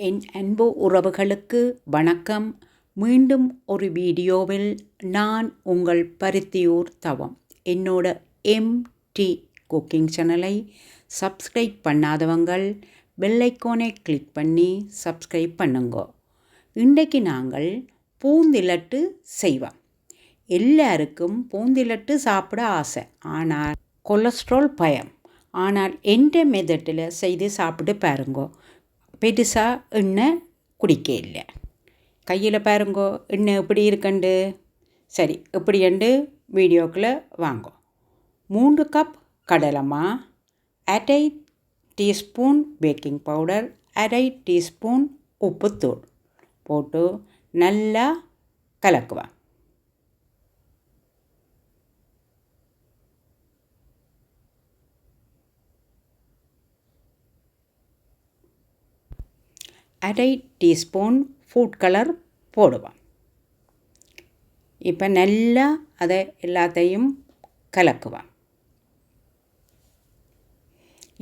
என் அன்பு உறவுகளுக்கு வணக்கம். மீண்டும் ஒரு வீடியோவில் நான் உங்கள் பருத்தியூர் தவம். என்னோட எம்டி குக்கிங் சேனலை சப்ஸ்கிரைப் பண்ணாதவங்கள் பெல்லைக்கோனை கிளிக் பண்ணி சப்ஸ்கிரைப் பண்ணுங்க. இன்றைக்கு நாங்கள் பூந்திலட்டு செய்வோம். எல்லாருக்கும் பூந்திலட்டு சாப்பிட ஆசை. ஆனால் கொலஸ்ட்ரால் பயம். ஆனால் எந்த மெதட்டில் செய்து சாப்பிட்டு பாருங்கோ. பெருசாக எண்ணெய் குடிக்க இல்லை. கையில் பாருங்கோ எண்ணெய் எப்படி இருக்கண்டு? சரி எப்படியண்டு வீடியோக்குள்ளே வாங்கோ. மூன்று கப் கடலைமா அரை டீஸ்பூன் பேக்கிங் பவுடர் அரை டீஸ்பூன் உப்புத்தூள் போட்டு நல்லா கலக்குவேன் அரை டீஸ்பூன் ஃபுட் கலர் போடுவோம். இப்போ நல்லா அதை எல்லாத்தையும் கலக்குவோம்.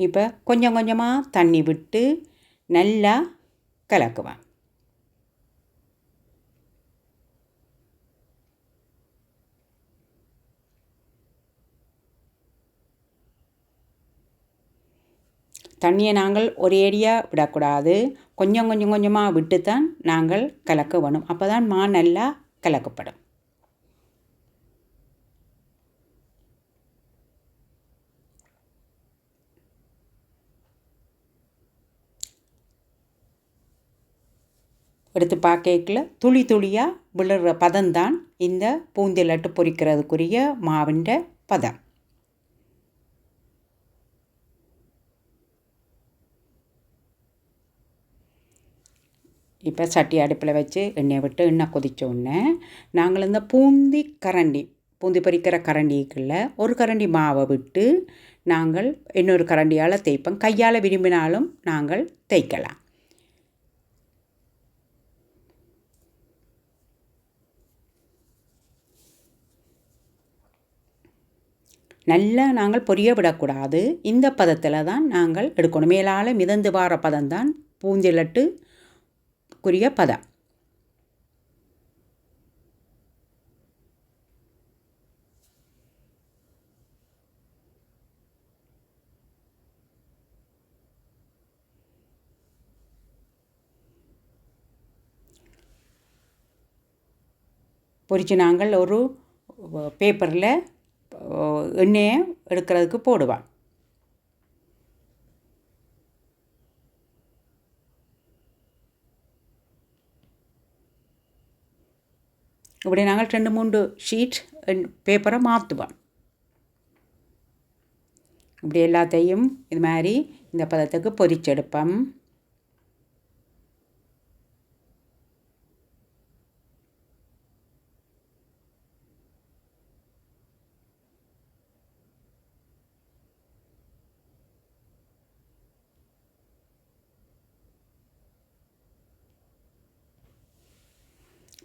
இப்போ கொஞ்சம் கொஞ்சமாக தண்ணி விட்டு நல்லா கலக்குவேன் தண்ணியை நாங்கள் ஒரேடியாக விடக்கூடாது. கொஞ்சம் கொஞ்சம் கொஞ்சமாக விட்டு தான் நாங்கள் கலக்க வேணும். அப்போ தான் மா நல்லா கலக்கப்படும். எடுத்து பார்க்கல துளி துளியாக விழுற பதம்தான் இந்த பூந்திலட்டு பொரிக்கிறதுக்குரிய மாவின்ற பதம். இப்போ சட்டி அடுப்பில் வச்சு எண்ணெயை விட்டு எண்ணெய் கொதித்த உடனே நாங்கள் இந்த பூந்தி கரண்டி பூந்தி பறிக்கிற கரண்டிக்குள்ள ஒரு கரண்டி மாவை விட்டு நாங்கள் இன்னொரு கரண்டியால் தேய்ப்போம். கையால் விரும்பினாலும் நாங்கள் தேய்க்கலாம். நல்லா நாங்கள் பொரிய விடக்கூடாது. இந்த பதத்தில் தான் நாங்கள் எடுக்கணும். மேலால் மிதந்து வார பதம் தான் பூந்திலட்டு குறிய பதம். பொறிச்சு நாங்கள் ஒரு பேப்பரில் எண்ணெயை எடுக்கிறதுக்கு போடுவான் இப்படி நாங்கள் ரெண்டு மூன்று ஷீட் பேப்பரை மாற்றுவோம் இப்படி எல்லாத்தையும் இது மாதிரி இந்த பதத்துக்கு பொரிச்செடுப்போம்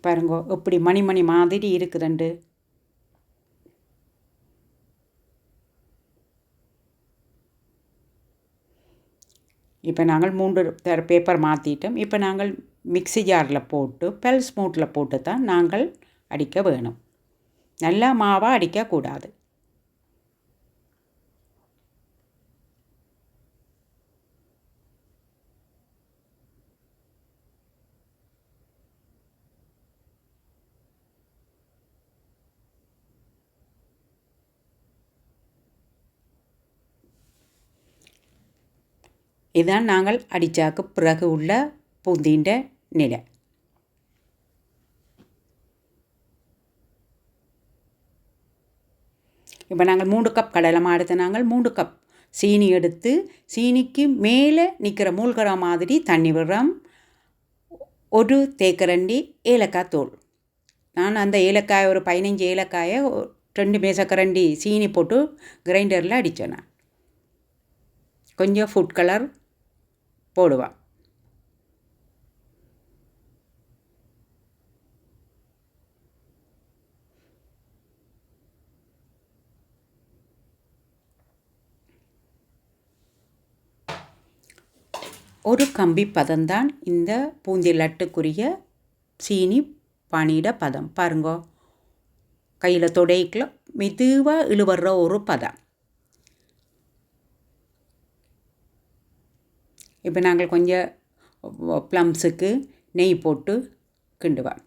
பாருங்கோ எப்படி மணிமணி மாதிரி இருக்குதுண்டு. இப்போ நாங்கள் மூன்று தர பேப்பர் மாற்றிட்டோம் இப்போ நாங்கள் மிக்சி ஜாரில் போட்டு பெல் ஸ்மூட்டில் போட்டு தான் நாங்கள் அடிக்க வேணும். நல்லா மாவாக அடிக்கக்கூடாது. இதுதான் நாங்கள் அடித்தாக்கு பிறகு உள்ள பூந்தீண்ட நிலை. இப்போ நாங்கள் மூன்று கப் கடலை மாடுத்த நாங்கள் மூன்று கப் சீனி எடுத்து சீனிக்கு மேலே நிற்கிற மூழ்கிற மாதிரி தண்ணி விடுறோம். ஒரு தேக்கரண்டி ஏலக்காய் தோல். நான் அந்த ஏலக்காய் ஒரு பதினஞ்சு ஏலக்காயை ரெண்டு மேசக்கரண்டி சீனி போட்டு கிரைண்டரில் அடித்தேன் நான். கொஞ்சம் ஃபுட் கலர் போடுவாள் ஒரு கம்பி பதம்தான் இந்த பூந்தி லட்டுக்குரிய சீனி பானியிட பதம். பாருங்கோ கையில் தொடைக்குள்ள மெதுவாக இழுவர்ற ஒரு பதம். இப்போ நாங்கள் கொஞ்சம் ப்ளம்ஸுக்கு நெய் போட்டு கிண்டுவேன்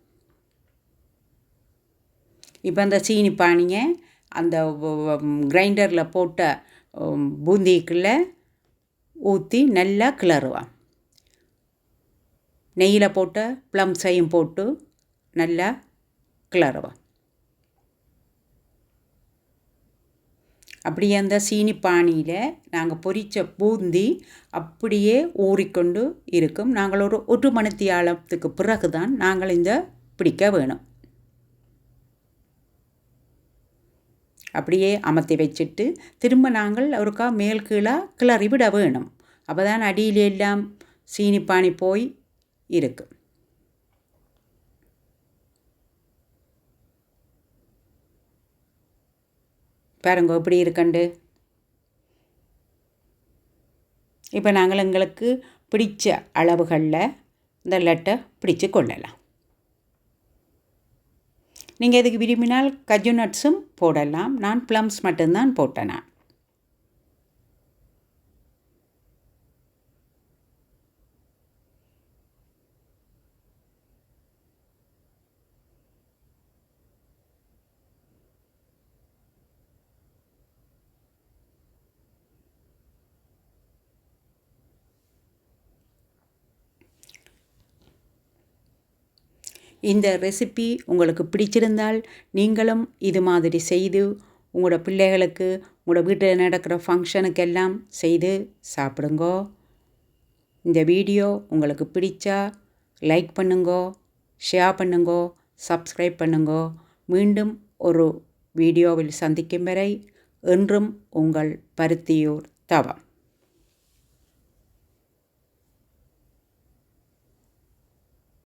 இப்போ அந்த சீனி பானியை அந்த கிரைண்டரில் போட்ட பூந்திக்குள்ளே ஊற்றி நல்லா கிளறுவான் நெய்யில் போட்ட ப்ளம்ஸையும் போட்டு நல்லா கிளறுவான் அப்படியே அந்த சீனி பானியில் நாங்கள் பொரித்த பூந்தி அப்படியே ஊறிக்கொண்டு இருக்கும். நாங்கள் ஒரு ஒரு மணித்தியாலத்துக்கு பிறகு தான் நாங்கள் இந்த பிடிக்க வேணும். அப்படியே அமர்த்தி வச்சுட்டு திரும்ப நாங்கள் ஒருக்கா மேல் கீழாக கிளறி விட வேணும். அப்போ தான் அடியில் எல்லாம் சீனி பானி போய் இருக்கும். பாருங்க எப்படி இருக்கண்டு? இப்போ நாங்கள் எங்களுக்கு பிடிச்ச அளவுகளில் இந்த லட்டை பிடிச்சு கொள்ளலாம். நீங்கள் இதுக்கு விரும்பினால் கஜு நட்ஸும் போடலாம். நான் ப்ளம்ஸ் மட்டும்தான் போட்டேன் நான். இந்த ரெசிபி உங்களுக்கு பிடிச்சிருந்தால் நீங்களும் இது மாதிரி செய்து உங்களோட பிள்ளைகளுக்கு உங்களோட வீட்டில் நடக்கிற ஃபங்க்ஷனுக்கெல்லாம் செய்து சாப்பிடுங்கோ. இந்த வீடியோ உங்களுக்கு பிடிச்சா லைக் பண்ணுங்கோ ஷேர் பண்ணுங்கோ சப்ஸ்கிரைப் பண்ணுங்கோ. மீண்டும் ஒரு வீடியோவில் சந்திக்கும் வரை என்றும் உங்கள் பருத்தியூர் தவம்.